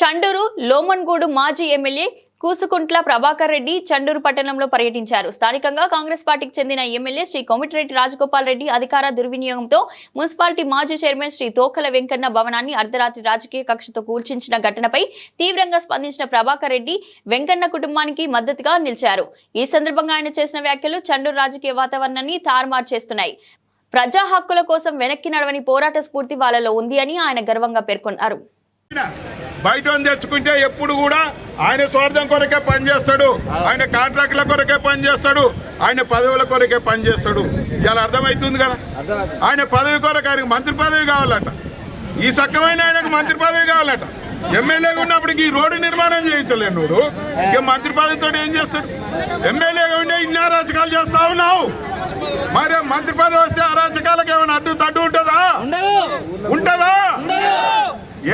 చండూరు లోమన్గూడు మాజీ ఎమ్మెల్యే కూసుకుంట్ల ప్రభాకర్ రెడ్డి చండూరు పట్టణంలో పర్యటించారు. స్థానికంగా కాంగ్రెస్ పార్టీకి చెందిన ఎమ్మెల్యే శ్రీ కోమిటిరెడ్డి రాజగోపాల్ రెడ్డి అధికార దుర్వినియోగంతో మున్సిపాలిటీ మాజీ చైర్మన్ శ్రీ తోకల వెంకన్న భవనాన్ని అర్ధరాత్రి రాజకీయ కక్షతో కూల్చించిన ఘటనపై తీవ్రంగా స్పందించిన ప్రభాకర్ రెడ్డి వెంకన్న కుటుంబానికి మద్దతుగా నిలిచారు. ఈ సందర్భంగా ఆయన చేసిన వ్యాఖ్యలు చండూరు రాజకీయ వాతావరణాన్ని తారుమారు చేస్తున్నాయి. ప్రజా హక్కుల కోసం వెనక్కి నడవని పోరాట స్ఫూర్తి వాళ్ళలో ఉంది అని ఆయన గర్వంగా పేర్కొన్నారు. బయట తెచ్చుకుంటే ఎప్పుడు కూడా ఆయన స్వార్థం కొరకే పనిచేస్తాడు. ఆయన కాంట్రాక్ట్ల కొరకే పనిచేస్తాడు. ఆయన పదవుల కొరకే పనిచేస్తాడు. ఇలా అర్థమవుతుంది కదా? ఆయన పదవి కొరకు ఆయనకు మంత్రి పదవి కావాలట. ఈ సక్కమైన ఆయనకు మంత్రి పదవి కావాలట. ఎమ్మెల్యేగా ఉన్నప్పటికి ఈ రోడ్డు నిర్మాణం చేయించలేను నువ్వు. ఇక మంత్రి పదవితో ఏం చేస్తాడు? ఎమ్మెల్యేగా ఉండే ఇన్ని అరాచకాలు చేస్తా ఉన్నావు. మరి మంత్రి పదవి వస్తే అరాచకాలకు ఏమైనా అడ్డు తడ్డు ఉంటుందా? ఉంటుందా?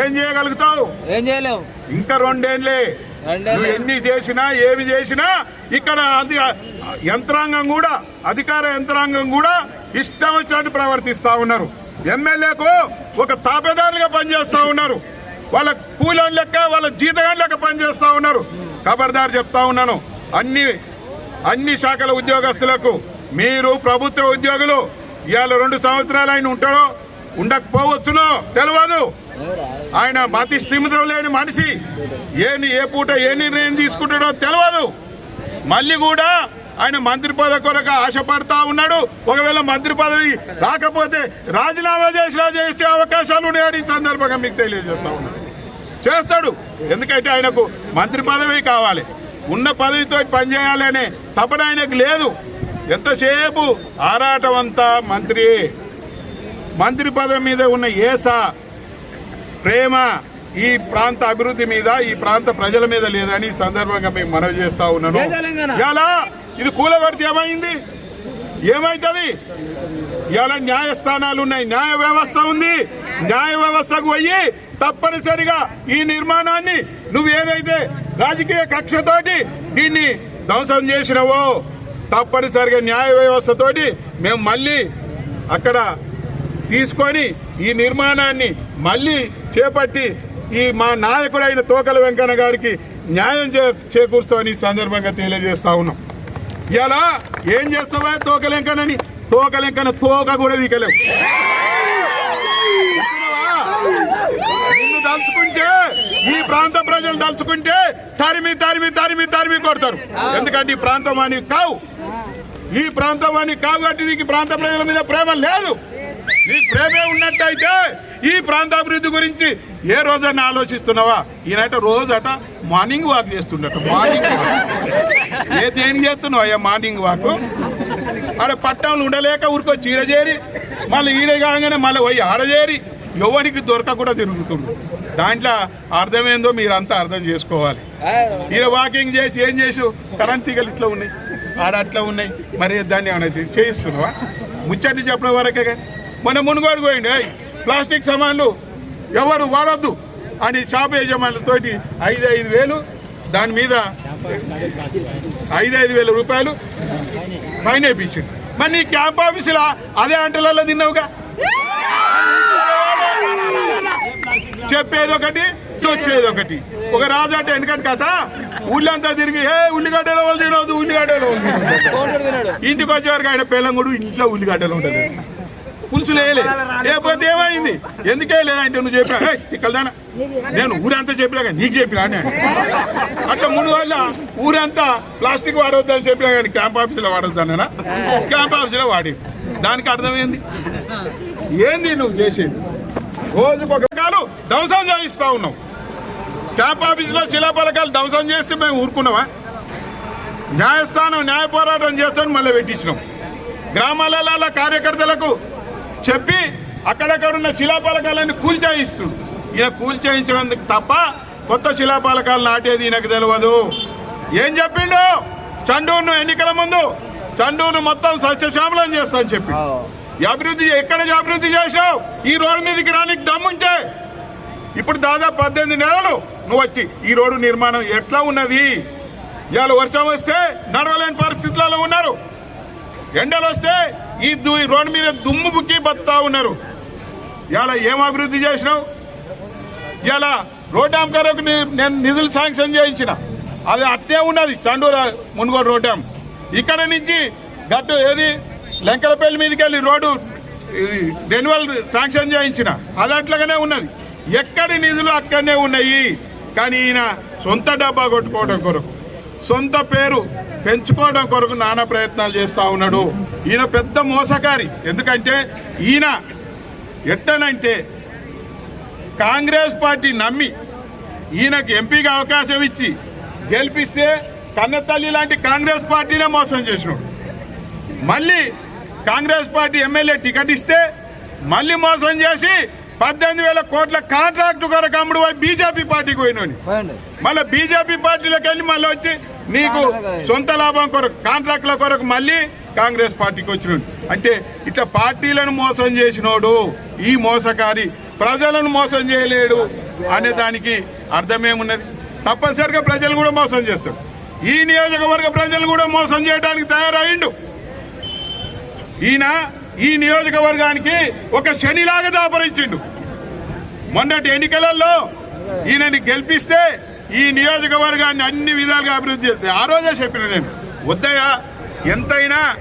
ఏం చేయగలుగుతావు? ఏం చేయలేవు. ఇంకా రెండేళ్ళే. నువ్వు ఎన్ని చేసినా ఏమి చేసినా ఇక్కడ అది యంత్రాంగం కూడా అధికార యంత్రాంగం కూడా ఇష్టం వచ్చినట్టు ప్రవర్తిస్తా ఉన్నారు. ఎమ్మెల్యేకు ఒక తాపేదారులుగా పనిచేస్తా ఉన్నారు. వాళ్ళ కూలోని లెక్క వాళ్ళ జీతగాని లెక్క పనిచేస్తా ఉన్నారు. ఖబర్దారు చెప్తా ఉన్నాను. అన్ని అన్ని శాఖల ఉద్యోగస్తులకు మీరు ప్రభుత్వ ఉద్యోగులు ఇవాళ రెండు సంవత్సరాలు ఆయన ఉంటాడో ఉండకపోవచ్చునో తెలియదు ఆయన మతి స్థిమితం లేని మనిషి. ఏని ఏ పూట ఏ నిర్ణయం తీసుకుంటాడో తెలియదు మళ్ళీ కూడా ఆయన మంత్రి పదవి కొరకు ఆశపడతా ఉన్నాడు. ఒకవేళ మంత్రి పదవి రాకపోతే రాజీనామా చేసినా చేసే అవకాశాలు ఉన్నాయని ఈ సందర్భంగా మీకు తెలియజేస్తా ఉన్నాను చేస్తాడు. ఎందుకంటే ఆయనకు మంత్రి పదవి కావాలి. ఉన్న పదవితో పనిచేయాలి అనే తపన ఆయనకు లేదు. ఎంతసేపు ఆరాటం అంతా మంత్రి. మంత్రి పదవి మీద ఉన్న ఏసా ప్రేమ ఈ ప్రాంత అభివృద్ధి మీద ఈ ప్రాంత ప్రజల మీద లేదని ఈ సందర్భంగా మేము మనవి చేస్తా ఉన్నాను. ఎలా ఇది కూలగొడితే ఏమైంది? ఏమైతుంది? ఇలా న్యాయస్థానాలు ఉన్నాయి న్యాయ వ్యవస్థ ఉంది. న్యాయ వ్యవస్థకు పోయి తప్పనిసరిగా ఈ నిర్మాణాన్ని నువ్వు ఏదైతే రాజకీయ కక్షతోటి దీన్ని ధ్వంసం చేసినవో తప్పనిసరిగా న్యాయ వ్యవస్థతోటి మేము మళ్ళీ అక్కడ తీసుకొని ఈ నిర్మాణాన్ని మళ్ళీ చేపట్టి ఈ మా నాయకుడైన తోకల వెంకన్న గారికి న్యాయం చే చేకూరుస్తామని ఈ సందర్భంగా తెలియజేస్తా ఉన్నాం. ఇలా ఏం చేస్తావా తోకలెంకనని తోకలెంకన తోక కూడా దిగలేవు నిన్ను తలుచుకుంటే ఈ ప్రాంత ప్రజలు తలుచుకుంటే తరిమి తరిమి తరిమి తరిమి కొడతారు. ఎందుకంటే ఈ ప్రాంతం అని కావు. ఈ ప్రాంతం అని కావు కాబట్టి నీకు ఈ ప్రాంత ప్రజల మీద ప్రేమ లేదు. నీకు ప్రేమే ఉన్నట్టయితే ఈ ప్రాంతాభివృద్ధి గురించి ఏ రోజన్నా ఆలోచిస్తున్నావా? ఈయనట రోజట మార్నింగ్ వాక్ చేస్తుండట మార్నింగ్ వాక్. ఏ దేనికి చేస్తున్నావు అయ్యా మార్నింగ్ వాక్? ఆడ పట్టణంలో ఉండలేక ఊరికొచ్చి ఈడ మళ్ళీ ఈడ కాగానే మళ్ళీ పోయి ఆడజేరి ఎవరికి దొరకకుండా తిరుగుతుండు. దాంట్లో అర్థమేందో మీరంతా అర్థం చేసుకోవాలి. ఈయన వాకింగ్ చేసి ఏం చేసు? కరెంట్ తీగలు ఇట్లా ఉన్నాయి ఆడ అట్లా ఉన్నాయి. మరి దాన్ని ఏమైనా చేయిస్తున్నావా? ముచ్చట్లు చెప్పడం వరకే. మన మునుగోడు పోయింది "ఏయ్, ప్లాస్టిక్ సామాన్లు ఎవరు వాడొద్దు అని షాప్ యజమానులతోటి ఐదు ఐదు వేలు దాని మీద ఐదు ఐదు వేల రూపాయలు ఫైన్ వేయించింది మరి నీ క్యాంప్ ఆఫీసులో అదే అంటలలో తిన్నావుగా? చెప్పేది ఒకటి వచ్చేది ఒకటి ఒక రాజు అంటే ఎందుకంటే కథ ఊళ్ళంతా తిరిగి ఏ ఉల్లిగడ్డల వాళ్ళు తినవద్దు ఉల్లిగడ్డల వాళ్ళు తినొద్దు." కోటడు తిన్నాడు ఇంటికి వచ్చేవారికి ఆయన పిల్లం కూడా ఇంట్లో ఉల్లిగడ్డలు ఉంటుంది పులుసులు వేయలే. లేకపోతే ఏమైంది? ఎందుకే లేదంటే నువ్వు చెప్పినా తిక్కలదానా నేను ఊరంతా చెప్పినా కానీ నీకు చెప్పినా నేను అట్లా ముందు వల్ల ఊరంతా ప్లాస్టిక్ వాడవద్దని చెప్పినా కానీ క్యాంప్ ఆఫీసులో వాడొద్దన్నా క్యాంప్ ఆఫీసులో వాడి దానికి అర్థమైంది? ఏంది నువ్వు చేసేది? రోజుకు ఒక రకాలు ధ్వంసం చేయిస్తా ఉన్నావు. క్యాంప్ ఆఫీసులో శిలాపలకాలు ధ్వంసం చేస్తే మేము ఊరుకున్నావా న్యాయస్థానం న్యాయ పోరాటం చేస్తాను మళ్ళీ పెట్టించినాం. గ్రామాలలో కార్యకర్తలకు చెప్పి అక్కడక్కడ ఉన్న శిలాపలకాలన్నీ కూల్చేయిస్తుంది ఈయన కూల్చేయించడం తప్ప కొత్త శిలాపలకాలు నాటేది ఈయనకు తెలియదు ఏం చెప్పిండు? చండూరును ఎన్నికల ముందు చండూరును మొత్తం సస్యశ్యామలం చేస్తా అని చెప్పి అభివృద్ధి ఎక్కడ అభివృద్ధి చేశావు? ఈ రోడ్డు మీదకి రానికి దమ్ముంటే. ఇప్పుడు దాదాపు పద్దెనిమిది నెలలు నువ్వు వచ్చి ఈ రోడ్డు నిర్మాణం ఎట్లా ఉన్నది? ఇవాళ వర్షం వస్తే నడవలేని పరిస్థితులలో ఉన్నారు. ఎండలు వస్తే ఈ దు- రోడ్డు మీద దుమ్ము బుక్కి బతుతా ఉన్నారు. ఇలా ఏం అభివృద్ధి చేసినావు? ఇలా రోడ్డాం కొరకు ని- నేను నిధులు శాంక్షన్ చేయించిన. అది అట్టే ఉన్నది చండూర మునుగోడు రోడ్డాం ఇక్కడ నుంచి గట్టు ఏది? లెంకలపల్లి మీదకి వెళ్ళి రోడ్డు రెన్యువల్ శాంక్షన్ చేయించిన. అది అట్లాగానే ఉన్నది. ఎక్కడి నిధులు అక్కడనే ఉన్నాయి? కానీ ఈయన సొంత డబ్బా కొట్టుకోవడం కొరకు. సొంత పేరు పెంచుకోవడం కొరకు నానా ప్రయత్నాలు చేస్తూ ఉన్నాడు. ఈయన పెద్ద మోసకారి ఎందుకంటే ఈయన ఎట్టనంటే కాంగ్రెస్ పార్టీ నమ్మి ఈయనకు ఎంపీగా అవకాశం ఇచ్చి గెలిపిస్తే కన్నతల్లి లాంటి కాంగ్రెస్ పార్టీనే మోసం చేసినాడు. మళ్ళీ కాంగ్రెస్ పార్టీ ఎమ్మెల్యే టికెట్ ఇస్తే మళ్ళీ మోసం చేసి పద్దెనిమిది వేల కోట్ల కాంట్రాక్ట్ కొరకు అమ్ముడు పోయి బీజేపీ పార్టీకి పోయినోని. మళ్ళీ బీజేపీ పార్టీలోకి వెళ్ళి మళ్ళీ వచ్చి నీకు సొంత లాభం కొరకు కాంట్రాక్ట్ల కొరకు మళ్ళీ కాంగ్రెస్ పార్టీకి వచ్చినాడు. అంటే ఇట్లా పార్టీలను మోసం చేసినోడు ఈ మోసకారి ప్రజలను మోసం చేయలేడు అనే దానికి అర్థమేమున్నది? తప్పనిసరిగా ప్రజలు కూడా మోసం చేస్తాడు ఈ నియోజకవర్గ ప్రజలు కూడా మోసం చేయడానికి తయారయ్యిండు ఈయన ఈ నియోజకవర్గానికి ఒక శనిలాగా దాపరించిండు. మొన్నటి ఎన్నికలలో ఈయనని గెలిపిస్తే ఈ నియోజకవర్గాన్ని అన్ని విధాలుగా అభివృద్ధి చేస్తే ఆ రోజే చెప్పిన నేను వద్దయా ఎంతైనా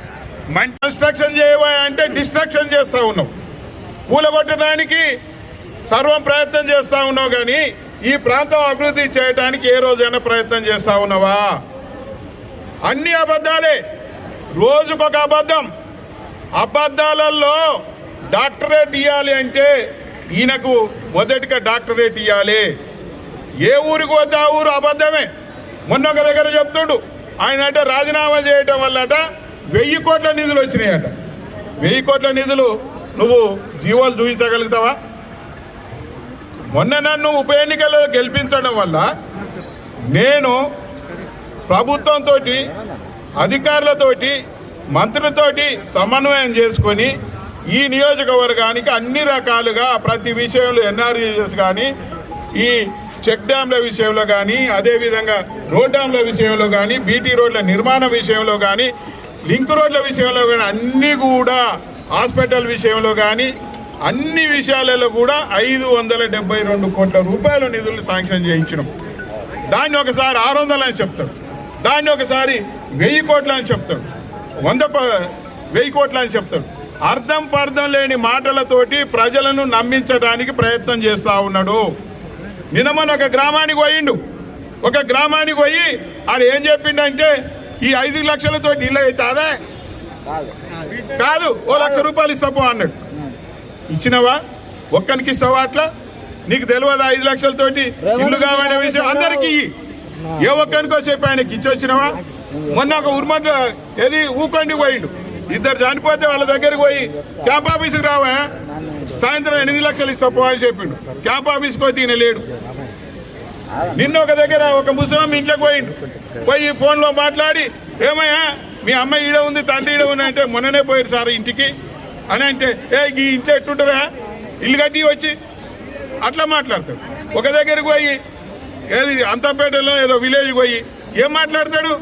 మంచి కన్స్ట్రక్షన్ చేయవా అంటే డిస్ట్రక్షన్ చేస్తూ ఉన్నావు. కూలగొట్టడానికి సర్వం ప్రయత్నం చేస్తూ ఉన్నావు కానీ ఈ ప్రాంతం అభివృద్ధి చేయడానికి ఏ రోజైనా ప్రయత్నం చేస్తా ఉన్నావా? అన్ని అబద్ధాలే. రోజుకొక అబద్ధం. అబద్ధాలలో డాక్టరేట్ ఇవ్వాలి అంటే ఈయనకు మొదటిగా డాక్టరేట్ ఇవ్వాలి ఏ ఊరికి పోతే ఆ ఊరు అబద్ధమే. మొన్న ఒక దగ్గర చెప్తుండు ఆయన అంటే రాజీనామా చేయటం వల్లట వెయ్యి కోట్ల నిధులు వచ్చినాయట. వెయ్యి కోట్ల నిధులు నువ్వు జీవోలు చూపించగలుగుతావా? మొన్న నన్ను ఉప ఎన్నికల్లో గెలిపించడం వల్ల నేను ప్రభుత్వంతో అధికారులతోటి మంత్రులతోటి సమన్వయం చేసుకొని ఈ నియోజకవర్గానికి అన్ని రకాలుగా ప్రతి విషయంలో ఎన్ఆర్జీఎస్ కానీ ఈ చెక్ డ్యాంల విషయంలో కానీ అదేవిధంగా రోడ్ డ్యాంల విషయంలో కానీ బీటీ రోడ్ల నిర్మాణ విషయంలో కానీ లింక్ రోడ్ల విషయంలో కానీ అన్నీ కూడా హాస్పిటల్ విషయంలో కానీ అన్ని విషయాలలో కూడా ఐదు వందల డెబ్బై రెండు కోట్ల రూపాయల నిధులు శాంక్షన్ చేయించినాం. దాన్ని ఒకసారి ఆరు వందలు అని చెప్తాడు దాన్ని ఒకసారి వెయ్యి కోట్లు అని చెప్తాడు వంద ప- వెయ్యి కోట్లు అని చెప్తాడు అర్థం పర్థం లేని మాటలతోటి ప్రజలను నమ్మించడానికి ప్రయత్నం చేస్తా ఉన్నాడు. నిన్నమని ఒక గ్రామానికి పోయిండు. ఒక గ్రామానికి పోయి ఆడు ఏం చెప్పిండంటే ఈ ఐదు లక్షలతో ఇల్లు అవుతాదే కాదు ఓ లక్ష రూపాయలు ఇస్తాపో అన్నాడు. ఇచ్చినవా? ఒక్కనికి ఇస్తావా అట్లా? నీకు తెలియదా ఐదు లక్షలతోటి ఇల్లు కావాలనే విషయం? అందరికి ఏ ఒక్కనికో చెప్పి ఆయనకి ఇచ్చొచ్చినవా మొన్న ఒక ఉర్మంట ఏది ఊకండి పోయిండు. ఇద్దరు చనిపోతే వాళ్ళ దగ్గరికి పోయి క్యాంప్ ఆఫీస్కి రావా? సాయంత్రం ఎనిమిది లక్షలు ఇస్తా పో అని చెప్పిండు. క్యాంప్ ఆఫీస్కి పోతే ఈయన లేడు. నిన్న ఒక దగ్గర ఒక ముసలం ఇంట్లోకి పోయిండు. పోయి ఫోన్లో మాట్లాడి ఏమయ్యా మీ అమ్మ ఈడ ఉంది తండ్రి ఈడ ఉంది అంటే మొన్ననే పోయారు సార్ ఇంటికి. అని అంటే ఏ ఈ ఇంట్లో ఎట్టుంటారా ఇల్లు కట్టి వచ్చి. అట్లా మాట్లాడతాడు. ఒక దగ్గరికి పోయి ఏది అంతంపేటలో ఏదో విలేజ్ పోయి ఏం మాట్లాడతాడు?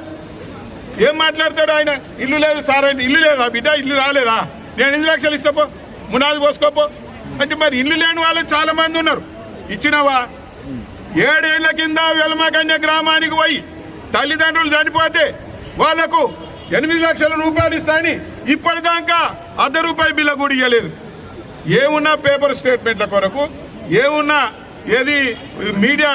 ఏం మాట్లాడతాడు ఆయన? ఇల్లు లేదు సార్ అంటే ఇల్లు లేదా బిడ్డ? ఇల్లు రాలేదా? నేను ఎనిమిది లక్షలు ఇస్తాపో మునాది పోసుకోపో. అంటే మరి ఇల్లు లేని వాళ్ళు చాలా మంది ఉన్నారు. ఇచ్చినవా? ఏడేళ్ళ కింద వెలమకన్య గ్రామానికి పోయి తల్లిదండ్రులు చనిపోతే వాళ్ళకు ఎనిమిది లక్షల రూపాయలు ఇస్తాని ఇప్పటిదాకా అర్ధ రూపాయి బిల్ల కూడా ఇవ్వలేదు ఏమున్నా పేపర్ స్టేట్మెంట్ల కొరకు ఏమున్నా ఏది మీడియా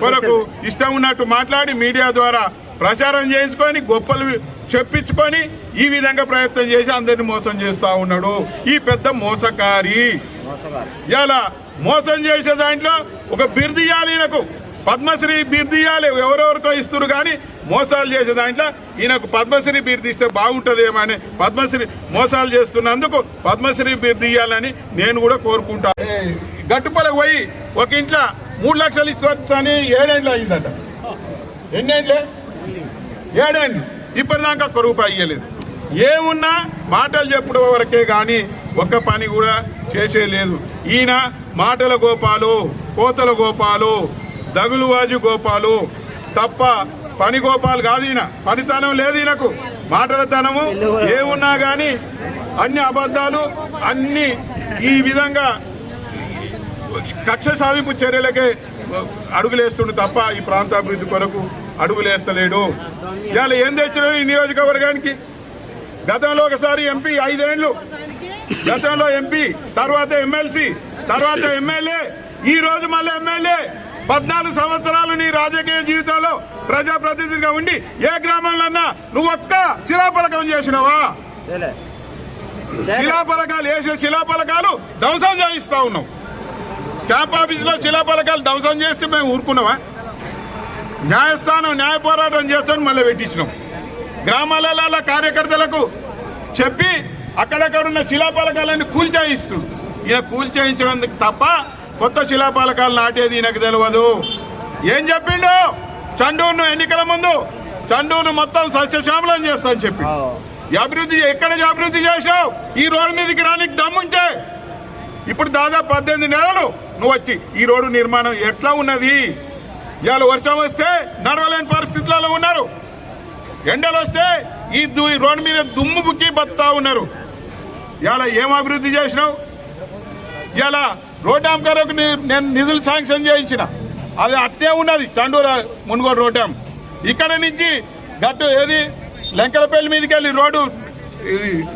కొరకు ఇష్టం ఉన్నట్టు మాట్లాడి మీడియా ద్వారా ప్రచారం చేయించుకొని గొప్పలు చెప్పించుకొని ఈ విధంగా ప్రయత్నం చేసి అందరిని మోసం చేస్తా ఉన్నాడు. ఈ పెద్ద మోసకారి. ఇలా మోసం చేసే దాంట్లో ఒక బిర్ది ఇవ్వాలి ఈయనకు. పద్మశ్రీ బిర్ది ఇవ్వాలి ఎవరెవరికో ఇస్తున్నారు కానీ మోసాలు చేసే దాంట్లో ఈయనకు పద్మశ్రీ బిర్ది ఇస్తే బాగుంటుందేమో అని పద్మశ్రీ మోసాలు చేస్తున్నందుకు పద్మశ్రీ బిర్ది ఇవ్వాలని నేను కూడా కోరుకుంటా. ఏ, గట్టుపలకు పోయి ఒక ఇంట్లో మూడు లక్షలు ఇస్తాని ఏడేండ్లు అయిందట. ఎన్నేండ్లే? ఏడేండ్లు? ఇప్పటిదాకా కొరకు అయ్యలేదు ఏమున్నా మాటలు చెప్పడం వరకే కానీ ఒక్క పని కూడా చేసే లేదు. ఈయన మాటల గోపాలు కోతల గోపాలు దగులువాజు గోపాలు తప్ప పని గోపాలు కాదు ఈయన. పనితనం లేదు ఈయనకు. మాటలతనము ఏమున్నా కానీ అన్ని అబద్ధాలు అన్ని ఈ విధంగా కక్ష సాధింపు చర్యలకే అడుగులేస్తుండు తప్ప ఈ ప్రాంతాభివృద్ధి కొరకు అడుగులేస్తలేడు ఇవాళ ఏం తెచ్చినావు ఈ నియోజకవర్గానికి? గతంలో ఒకసారి ఎంపీ ఐదేళ్ళు గతంలో ఎంపీ తర్వాత ఎమ్మెల్సీ తర్వాత ఎమ్మెల్యే ఈ రోజు మళ్ళీ ఎమ్మెల్యే పద్నాలుగు సంవత్సరాలు నీ రాజకీయ జీవితంలో ప్రజాప్రతినిధిగా ఉండి ఏ గ్రామంలో నువ్వు ఒక్క శిలాఫలకం చేసినావా. శిలాఫలకాలు వేసే శిలాఫలకాలు ధ్వంసం చేయిస్తా ఉన్నాం క్యాంప్ ఆఫీస్లో శిలాఫలకాలు ధ్వంసం చేస్తే మేము ఊరుకున్నామా? న్యాయస్థానం న్యాయ పోరాటం చేస్తాను మళ్ళీ పెట్టించినాం. గ్రామాలలో కార్యకర్తలకు చెప్పి అక్కడక్కడున్న ఉన్న శిలాఫలకాలన్నీ కూల్చేయిస్తుంది ఈయన కూల్చేయించడం తప్ప కొత్త శిలాపలకాలు నాటేది ఈయనకు తెలియదు ఏం చెప్పిండు? చండూరును ఎన్నికల ముందు చండూరును మొత్తం సస్యశ్యామలం చేస్తా అని చెప్పి అభివృద్ధి ఎక్కడ అభివృద్ధి చేసావు ఈ రోడ్డు మీదకి రానికి దమ్ముంటే. ఇప్పుడు దాదాపు పద్దెనిమిది నెలలు నువ్వు వచ్చి ఈ రోడ్డు నిర్మాణం ఎట్లా ఉన్నది? ఇవాళ వర్షం వస్తే నడవలేని పరిస్థితులలో ఉన్నారు. ఎండలు వస్తే ఈ దు- రోడ్డు మీద దుమ్ము బుక్కి బతుతా ఉన్నారు. ఇవాళ ఏం అభివృద్ధి చేసినావు? ఇవాళ రోడ్ డ్యామ్ ని- నేను నిధులు శాంక్షన్ చేయించిన. అది అట్టే ఉన్నది చండూర మునుగోడు రోడ్ ఇక్కడ నుంచి గట్టు ఏది? లెంకలపల్లి మీదకి వెళ్ళి రోడ్డు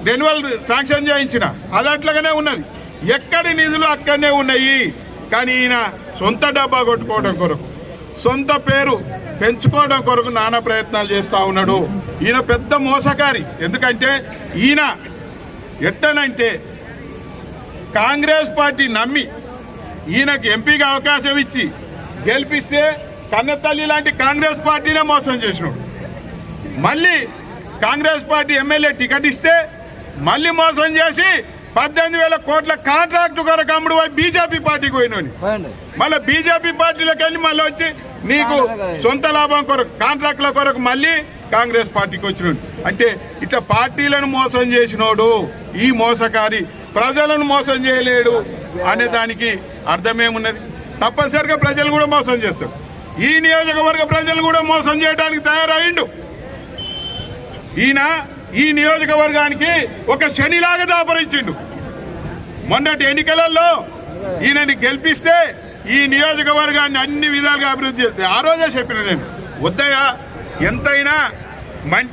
రెన్యువల్ శాంక్షన్ చేయించిన. అది అట్లాగానే ఉన్నది. ఎక్కడి నిధులు అక్కడనే ఉన్నాయి. కానీ ఈయన సొంత డబ్బా కొట్టుకోవడం కొరకు. సొంత పేరు పెంచుకోవడం కొరకు నానా ప్రయత్నాలు చేస్తా ఉన్నాడు. ఈయన పెద్ద మోసకారి ఎందుకంటే ఈయన ఎట్టనంటే కాంగ్రెస్ పార్టీ నమ్మి ఈయనకు ఎంపీగా అవకాశం ఇచ్చి గెలిపిస్తే కన్నతల్లి లాంటి కాంగ్రెస్ పార్టీనే మోసం చేసినాడు. మళ్ళీ కాంగ్రెస్ పార్టీ ఎమ్మెల్యే టికెట్ ఇస్తే మళ్ళీ మోసం చేసి పద్దెనిమిది వేల కోట్ల కాంట్రాక్ట్ కొరకు అమ్ముడు పోయి బీజేపీ పార్టీకి పోయినోని. మళ్ళీ బీజేపీ పార్టీలోకి వెళ్ళి మళ్ళీ వచ్చి నీకు సొంత లాభం కొరకు కాంట్రాక్ట్ల కొరకు మళ్ళీ కాంగ్రెస్ పార్టీకి వచ్చినాడు. అంటే ఇట్లా పార్టీలను మోసం చేసినోడు ఈ మోసకారి ప్రజలను మోసం చేయలేడు అనే దానికి అర్థమేమున్నది? తప్పనిసరిగా ప్రజలు కూడా మోసం చేస్తాడు ఈ నియోజకవర్గ ప్రజలు కూడా మోసం చేయడానికి తయారయ్యిండు ఈయన ఈ నియోజకవర్గానికి ఒక శనిలాగా దాపరించిండు. మొన్నటి ఎన్నికలలో ఈయనని గెలిపిస్తే ఈ నియోజకవర్గాన్ని అన్ని విధాలుగా అభివృద్ధి చేస్తే ఆ రోజే చెప్పిన నేను వద్దయా ఎంతైనా మంచి